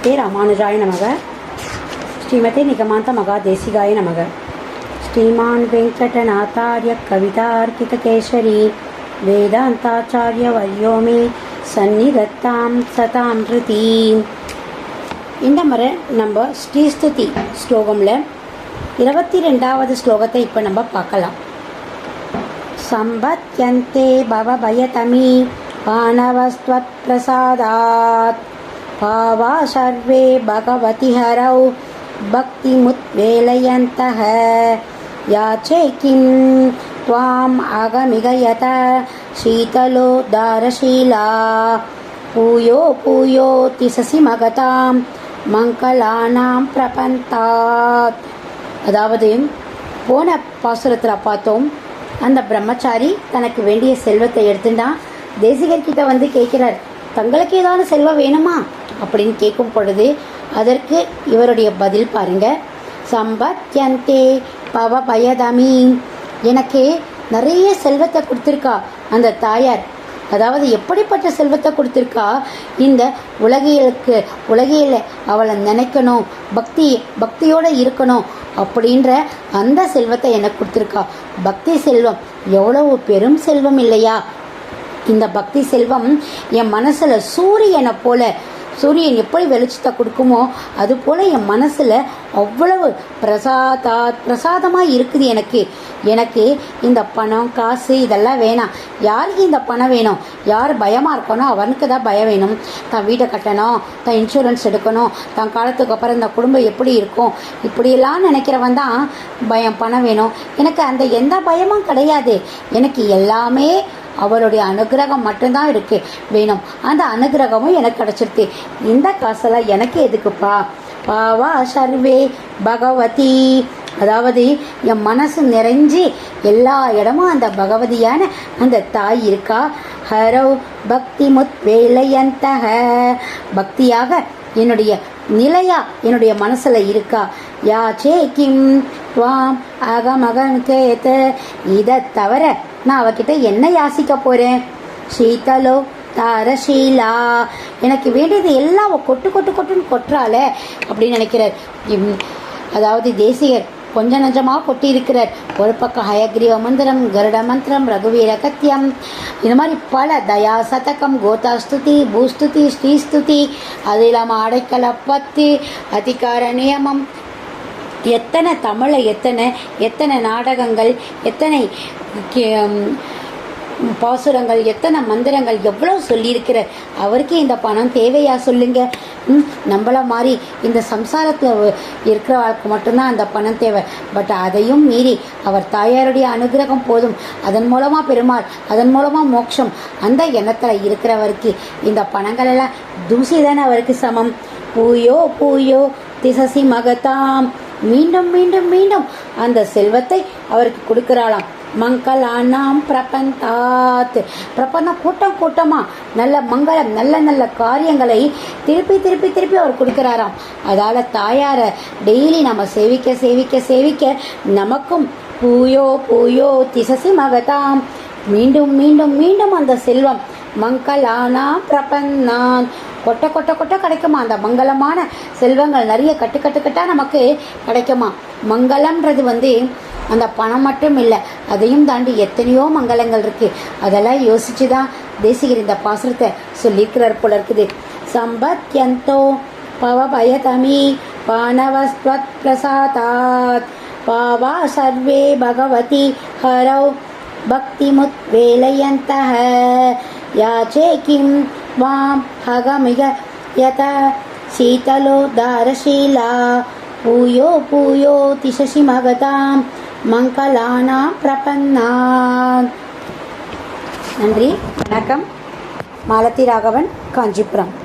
ஸ்ரீமதே ராமானுஜாய நமக. ஸ்ரீமதே நிகமாந்த மகா தேசிகாய நமக. ஸ்ரீமான் வெங்கடநாத்தாரிய கவிதார்க்கித கேசரி வேதாந்தாச்சாரிய வல்யோமே சந்நிதத்தாம் சதாம் ருதி இந்த முறை நம்ம ஸ்ரீஸ்துதி ஸ்லோகமில் இருபத்தி ரெண்டாவது ஸ்லோகத்தை இப்போ நம்ம பார்க்கலாம். சம்பத்யந்தே பவபயதமி பானவஸ்வத் பிரசாதாத். भावा सर्वे யாச்சே हरौ भक्तिमुत्वेलयन्तः அகமிகயத किं त्वाम् பூயோ பூயோ திசசி மகதாம் மங்களானாம் பிரபந்தாத் அதாவது போன பாசுரத்தில் பார்த்தோம் அந்த பிரம்மச்சாரி தனக்கு வேண்டிய செல்வத்தை எடுத்துட்டான். தேசிகர்கிட்ட வந்து கேட்கிறார் தங்களுக்கு ஏதாவது செல்வம் வேணுமா? அப்படின்னு கேட்கும் பொழுது அதற்கு இவருடைய பதில் பாருங்க. சம்பத்யந்தே பவ பயதமி. எனக்கு நிறைய செல்வத்தை கொடுத்துருக்கா அந்த தாயார். அதாவது எப்படிப்பட்ட செல்வத்தை கொடுத்துருக்கா? இந்த உலகியலுக்கு உலகியல அவளை நினைக்கணும் பக்தி பக்தியோடு இருக்கணும் அப்படின்ற அந்த செல்வத்தை எனக்கு கொடுத்துருக்கா. பக்தி செல்வம் எவ்வளவு பெரும் செல்வம் இல்லையா? இந்த பக்தி செல்வம் என் மனசில் சூரியனை போல சூரியன் எப்படி வெளிச்சத்தை கொடுக்குமோ அது போல் என் மனசில் அவ்வளவு பிரசாதா பிரசாதமாக இருக்குது எனக்கு. எனக்கு இந்த பணம் காசு இதெல்லாம் வேணாம். யாருக்கு இந்த பணம் வேணும்? யார் பயமாக இருக்கணும் அவனுக்கு தான் பயம் வேணும். தான் வீட்டை கட்டணும் தான் இன்சூரன்ஸ் எடுக்கணும் தான் காலத்துக்கு அப்புறம் இந்த குடும்பம் எப்படி இருக்கும்? இப்படியெல்லாம் நினைக்கிறவன் தான் பயம் பணம் வேணும். எனக்கு அந்த எந்த பயமும் கிடையாது. எனக்கு எல்லாமே அவருடைய அனுகிரகம் மட்டும்தான் இருக்கு. வேணும். அந்த அனுகிரகமும் எனக்கு கிடைச்சிருக்கு. இந்த காசெல்லாம் எனக்கு எதுக்குப்பா? பாவா சர்வே பகவதி. அதாவது என் மனசு நிறைஞ்சி எல்லா இடமும் அந்த பகவதியான அந்த தாய் இருக்கா? ஹரவ் பக்தி முத் வேலையந்தக. பக்தியாக என்னுடைய நிலையா என்னுடைய மனசுல இருக்கா? யாச்சே கிம் வாம் அகமகன் கேத்த. இதை தவிர நான் அவகிட்ட என்ன யாசிக்க போகிறேன் சீதலோ தாரஷீலா எனக்கு வேண்டியது எல்லாம் கொட்டு கொட்டு கொட்டுன்னு கொட்டுறாளே அப்படின்னு நினைக்கிறார். இம், அதாவது தேசிகர் கொஞ்ச நஞ்சமாக கொட்டியிருக்கிறார். ஒரு பக்கம் ஹயக்ரீவ மந்திரம் கருட மந்திரம் ரகுவீர கத்தியம். இந்த மாதிரி பல தயா சதகம் கோதா ஸ்துதி பூஸ்துதி ஸ்ரீஸ்துதி அது இல்லாமல் அடைக்கல பத்து அதிகார நியமம். எத்தனை தமிழை எத்தனை எத்தனை நாடகங்கள் எத்தனை பாசுரங்கள் எத்தனை மந்திரங்கள் எவ்வளோ சொல்லியிருக்கிற அவருக்கு இந்த பணம் தேவையா சொல்லுங்க? ம், நம்மள மாதிரி இந்த சம்சாரத்தில் இருக்கிறவர்களுக்கு மட்டும்தான் அந்த பணம் தேவை. பட் அதையும் மீறி அவர் தாயாருடைய அனுகிரகம் போதும். அதன் மூலமாக பெருமாள் அதன் மூலமாக மோட்சம். அந்த எண்ணத்தில் இருக்கிறவருக்கு இந்த பணங்கள் எல்லாம் தூசி தானே அவருக்கு சமம். பூயோ பூயோ திசசி மகதாம் மீண்டும் மீண்டும் மீண்டும் அந்த செல்வத்தை அவருக்கு கொடுக்கிறாளாம். மங்களானாம் பிரபந்தாத். பிரபந்தம் கூட்டம் கூட்டமா நல்ல மங்களம் நல்ல நல்ல காரியங்களை திருப்பி திருப்பி திருப்பி அவர் கொடுக்குறாராம். அதால் தாயாரை டெய்லி நம்ம சேவிக்க சேவிக்க சேவிக்க நமக்கும் பூயோ பூயோ திசசி மகதாம். மீண்டும் மீண்டும் மீண்டும் அந்த செல்வம் மங்களானா பிரபந்தான். கொட்ட கொட்ட கொட்ட கிடைக்குமா? அந்த மங்களமான செல்வங்கள் நிறைய கட்டு கட்டு கட்டாக நமக்கு கிடைக்குமா? மங்களம்ன்றது வந்து அந்த பணம் மட்டும் இல்லை அதையும் தாண்டி எத்தனையோ மங்களங்கள் இருக்குது அதெல்லாம் யோசித்து தான் தேசிகர் இந்த பாசுரத்தை சொல்லியிருக்கிறார் போல இருக்குது. சம்பத்யந்தோ பவபயதமி பானவஸ்வத் பிரசாதாத் பாவா சர்வே பகவதி ஹரௌ பக்திமுத் வேலையந்தஹ. யாச்சே கிம் வாம் ஹகமிக யத சீதலோ தாரசீலா. பூயோ பூயோ திசசி மகதாம் மங்களானா பிரபன்னா நன்றி வணக்கம். மாலதி ராகவன் காஞ்சிபுரம்.